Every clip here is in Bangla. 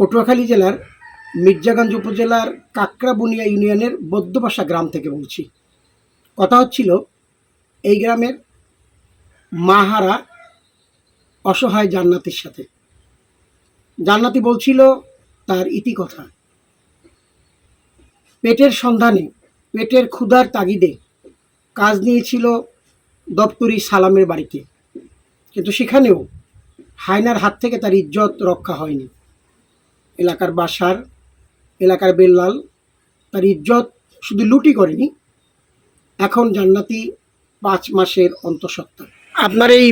পটুয়াখালী জেলার মির্জাগঞ্জ উপজেলার কাকরাবুনিয়া ইউনিয়নের বৌদ্ধবাসা গ্রাম থেকে বলছি। কথা হচ্ছিল, এই গ্রামের মাহারা অসহায় জান্নাতির সাথে। জান্নাতি বলছিল, তার ইতিকথা পেটের সন্ধানে, পেটের ক্ষুধার তাগিদে কাজ নিয়েছিল দপ্তরি সালামের বাড়িতে। কিন্তু সেখানেও হায়নার হাত থেকে তার ইজ্জত রক্ষা হয়নি। এলাকার বাসার এলাকার বেল্লাল তার ইজ্জত শুধু লুটি করেনি এখন জান্নাতি পাঁচ মাসের অন্তঃসত্ত্বা। আপনার এই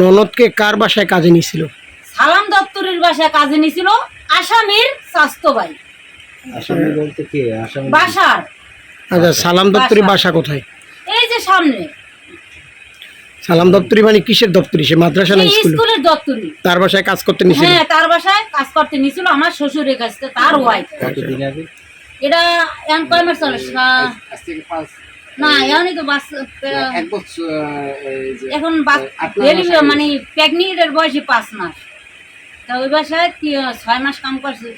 ননদকে কার বাসায় কাজে নিয়েছিল? সালাম দপ্তরের বাসায় কাজে নিছিল আসামির স্বাস্থ্য ভাই। আসামি বলতে কে? আসামি বাসার। আচ্ছা সালাম দপ্তরি বাসা। বাসা কোথায়? এই যে সামনে। সালাম দপ্তরি মানে কিসের দপ্তরি? সে মাদ্রাসা না স্কুল? স্কুলের দপ্তরি। তার বাসায় কাজ করতে নিয়েছিল হ্যাঁ তার বাসায় কাজ করতে নিছিল আমার শ্বশুরের কাছে তার ওয়াইফ কতদিন আগে এটা এখন কয় চলে না এখনই তো বাস এক বছর এই যে এখন বাস ডেলিভারি মানে প্রেগনেন্টের বয়সে পাঁচ মাস। তা ওই বাসায় তি- ছয় মাস কাম করছে।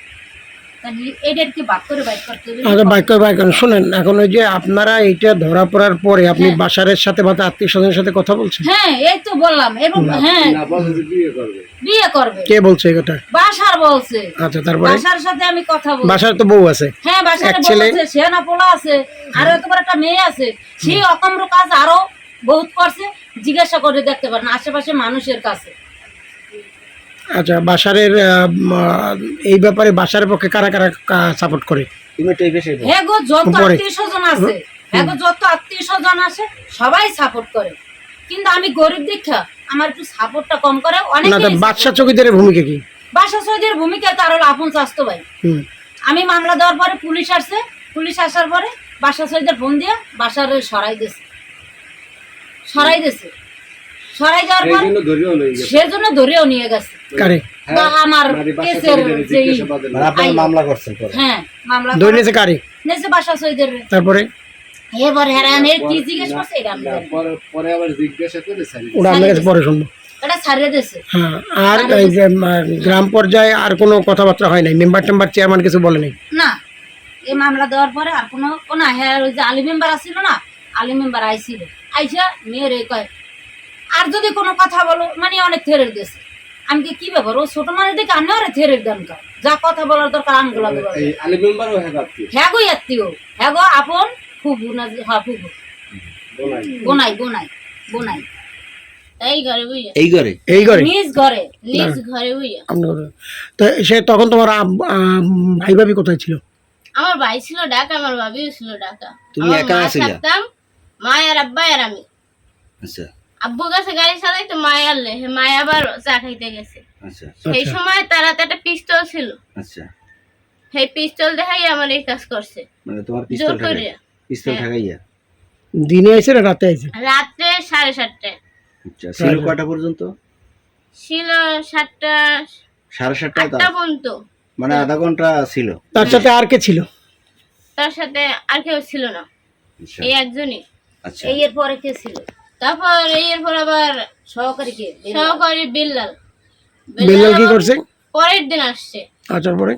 শোনেন এখন ওই যে আপনারা এইটা ধরা পড়ার পরে আপনি হ্যাঁ। বাসারের সাথে বা আত্মীয় স্বজনের সাথে কথা বলছেন? হ্যাঁ এই তো বললাম। এবং হ্যাঁ বিয়ে করবে। কে বলছে এই কথা? বাসার বলছে। আচ্ছা তারপরে? বাসার সাথে আমি কথা বাসার তো বউ আছে। হ্যাঁ বাসার এক ছেলে? বলছে সে না পোলা আছে আর এত বড় একটা মেয়ে আছে সে অকম্র কাজ আরও বহুত করছে জিজ্ঞাসা করে দেখতে পারেন আশেপাশে মানুষের কাছে। আচ্ছা বাসারের এই ব্যাপারে বাসারের পক্ষে কারা কারা সাপোর্ট করে। হ্যাঁ গো যত আত্মীয় স্বজন আছে হ্যাঁ গো যত আত্মীয় স্বজন আছে সবাই সাপোর্ট করে। কিন্তু আমি গরিব দীক্ষা আমার একটু সাপোর্টটা কম করে অনেকে চকিদারের ভূমিকা কি? ভূমিকা তার হলো আপন স্বাস্থ্য ভাই। আমি মামলা দেওয়ার পরে পুলিশ আসছে পুলিশ আসার পরে বাসা সৈদের ফোন দিয়ে বাসার সরাই দিয়েছে। সরাই দিয়েছে। সরাই যাওয়ার পর জন্য ধরেও সেজন্য ধরেও নিয়ে গেছে। বা আমার কেসের যে জিজ্ঞাসাবাদের আপনারা আইলো। মামলা করছেন হ্যাঁ মামলা ধরে নিয়েছে কারে। নেছে বাসা সৈদের। তারপরে? এবার হেরান এর কি জিজ্ঞেস করছে এটা আমি না, জানি না। পরে পরে আবার জিজ্ঞাসা করে স্যার ওরা কাছে পরে শুনব। এটা ছাড়িয়ে দিয়েছে। হ্যাঁ আর এই যে, উম, আহ, গ্রাম পর্যায়ে আর কোনো কথাবার্তা হয় নাই। মেম্বার টেম্বার চেয়ারম্যান কিছু বলে নাই? না এই মামলা দেওয়ার পরে আর কোনো কোনো হ্যাঁ ওই যে আলি মেম্বার আসছিল না আলি মেম্বার আইছিল। আইসা মেয়ের এই কয় আর যদি কোনো কথা বলো মানে অনেক থেরের দিয়েছে আমি কি ব্যাপার? ও ছোট মানুষ দেখে আমি ওরা থেরের দেন কার? যা কথা বলার দরকার আমগুলা দেবো এই আলী মেম্বারও হ্যাঁ হ্যাঁ গো আত্মীয় হ্যাঁ গো আপন ফুবু না হ্যাঁ ফুবু বোনাই। বোনাই বোনাই এই ঘরে এই ঘরে? নিজ ঘরে নিজ ঘরে তো সে তখন তোমার ভাই ভাবি কোথায় ছিল? আমার ভাই ছিল ঢাকা আমার ভাবিও ছিল ঢাকা। তুমি একা আছিলা? মা আর আব্বা আর আমি। আচ্ছা। আব্বু কাছে গাড়ি চালাই তো মায় আনলে হে মায় আবার চা খাইতে গেছে। আচ্ছা। সেই আচ্ছা। সময় তার হাতে একটা পিস্তল ছিল। আচ্ছা। সেই পিস্তল দেখাই আমার এই কাজ করছে। মানে তোমার পিস্তল পিস্তল হ্যাঁ। ঠাকাইয়া দিনে আইছে না রাতে আইছে? রাত্রে সাড়ে সাতটায়। আচ্ছা ছিল কটা পর্যন্ত? ছিল সাতটা সাড়ে সাতটায় আটটা পর্যন্ত। মানে আধা ঘণ্টা ছিল। তার সাথে আর কে ছিল? তার সাথে আর কেউ ছিল না। আচ্ছা। এই একজনই। আচ্ছা। এই এর পরে কে ছিল? তারপর এরপর আবার সহকারী বিল্লাল। বেল্লাল। কি করছে? পরের দিন আসছে। আচার পরে?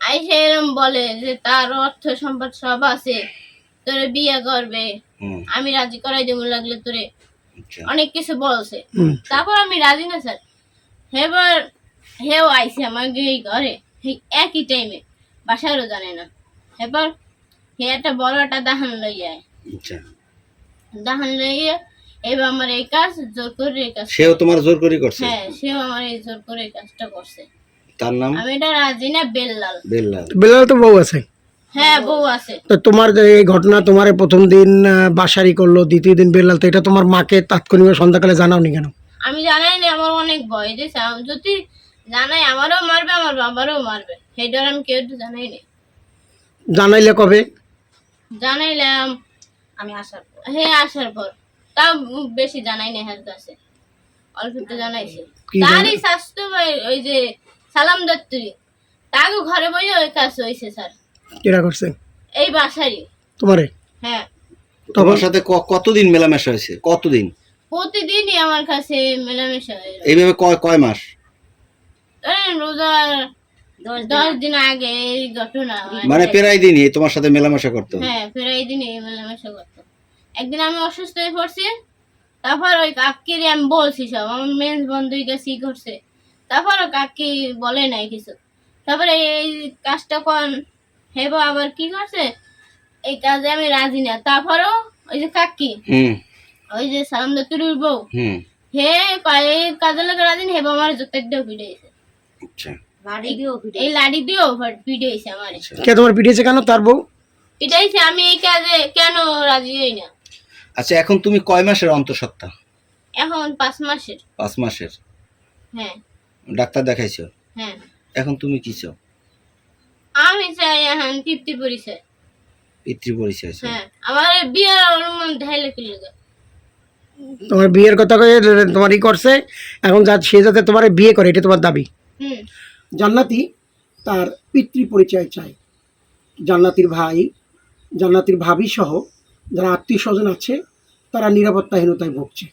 আইসা এরম বলে যে তার অর্থ সম্পদ সব আছে তোরে বিয়ে করবে। আমি রাজি করাই দেবো লাগলে তোরে আচ্ছা। অনেক কিছু বলছে। তারপর আমি রাজি না স্যার। এবার হেও আইসে আমাকে এই ঘরে একই টাইমে বাসায়ও জানে না। এবার হে একটা বড় একটা দাহান লই যায় আচ্ছা। দাহান লইয়ে এবার আমার এই কাজ জোর করে এই কাজ সেও তোমার জোর করে করছে? হ্যাঁ সেও আমার এই জোর করে এই কাজটা করছে। তার নাম? আমি এটা রাজি না বেল্লাল। বেল্লাল। বেল্লাল তো বউ আছে? হ্যাঁ বউ আছে। তো তোমার যে এই ঘটনা তোমার প্রথম দিন বাসারি করল দ্বিতীয় দিন বেল্লাল তো এটা তোমার মাকে তাৎক্ষণিক সন্ধ্যাকালে জানাওনি কেন? আমি জানাই না আমার অনেক ভয় আমি যদি জানাই আমারও মারবে আমার বাবারও মারবে। সেই ডর আমি কেউ একটু জানাই নি জানাইলে কবে? জানাইলাম আমি আসার পর। হে আসার পর। তাও বেশি জানাই কাছে অল্প একটু জানাইছে। তারই স্বাস্থ্য ভাই ওই যে সালাম দত্তরি। তাকে ঘরে বসে ওই কাজ হয়েছে স্যার। কেরা করছে এই বাসারই। তোমারে? হ্যাঁ। তোমার সাথে কতদিন মেলামেশা হয়েছে? কতদিন? প্রতিদিনই আমার কাছে মেলামেশা হয়ে যায়। এইভাবে কয় কয় মাস? রোজার দশ দশ দিন আগে এই ঘটনা মানে প্রায় দিনই তোমার সাথে মেলামেশা করতো হ্যাঁ? ফের দিনই মেলামেশা করতো একদিন আমি অসুস্থ হয়ে পড়ছি তারপর ওই কাকিরে আমি বলছি সব আমার মেন্স বন্ধ হয়ে গেছে করছে। তারপর ও কাকি বলে নাই কিছু। তারপরে এই কাজটা কোন হেব আবার কি করছে? এই কাজে আমি রাজি না। তারপরও ওই যে কাকি ওই যে সালাম দত্তুরির বউ হে কয় এই কাজের লোক রাজি হেব আমার জোতের দিয়ে পিড়েছে আচ্ছা। এই লাড়ি দিয়েও পিড়েছে আমার। কে তোমার পিটিয়েছে কেন? তার বউ? পিটাইছে আমি এই কাজে কেন রাজি হই না? আচ্ছা এখন তুমি কয় মাসের অন্তঃসত্ত্বা? এখন পাঁচ মাসের। পাঁচ মাসের? হ্যাঁ। ডাক্তার দেখাইছো? হ্যাঁ। এখন তুমি কি চাও? আমি চাই এখন তৃপ্তি পরিচয়। পিতৃ পরিচয় হ্যাঁ আমার বিয়ের অনুমান ঢাইলে কিলো তোমার বিয়ের কথা কয়ে তোমার ই করছে এখন যা সে যাতে তোমার বিয়ে করে এটা তোমার দাবি। হুম। জান্নাতি তার পিতৃ পরিচয় চায় জান্নাতির ভাই জান্নাতির ভাবি সহ যারা আত্মীয় স্বজন আছে, তারা নিরাপত্তাহীনতায় ভুগছে।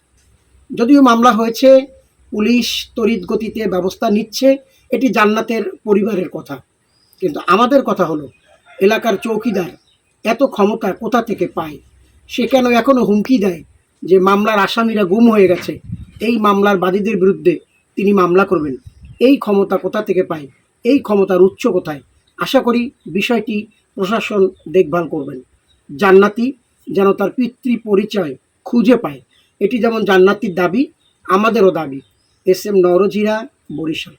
যদিও মামলা হয়েছে, পুলিশ তড়িৎ গতিতে ব্যবস্থা নিচ্ছে, এটি জান্নাতের পরিবারের কথা। কিন্তু আমাদের কথা হলো, এলাকার চৌকিদার এত ক্ষমতা কোথা থেকে পায়? সে কেন এখনও হুমকি দেয় যে মামলার আসামিরা গুম হয়ে গেছে? এই মামলার বাদীদের বিরুদ্ধে তিনি মামলা করবেন। এই ক্ষমতা কোথা থেকে পায়? এই ক্ষমতার উচ্চ কোথায়? আশা করি বিষয়টি প্রশাসন দেখভাল করবেন। জান্নাতি যেন তার পিতৃ পরিচয় খুঁজে পায়। এটি যেমন জান্নাতির দাবি, আমাদেরও দাবি। এস এম নরজিরা বরিশাল।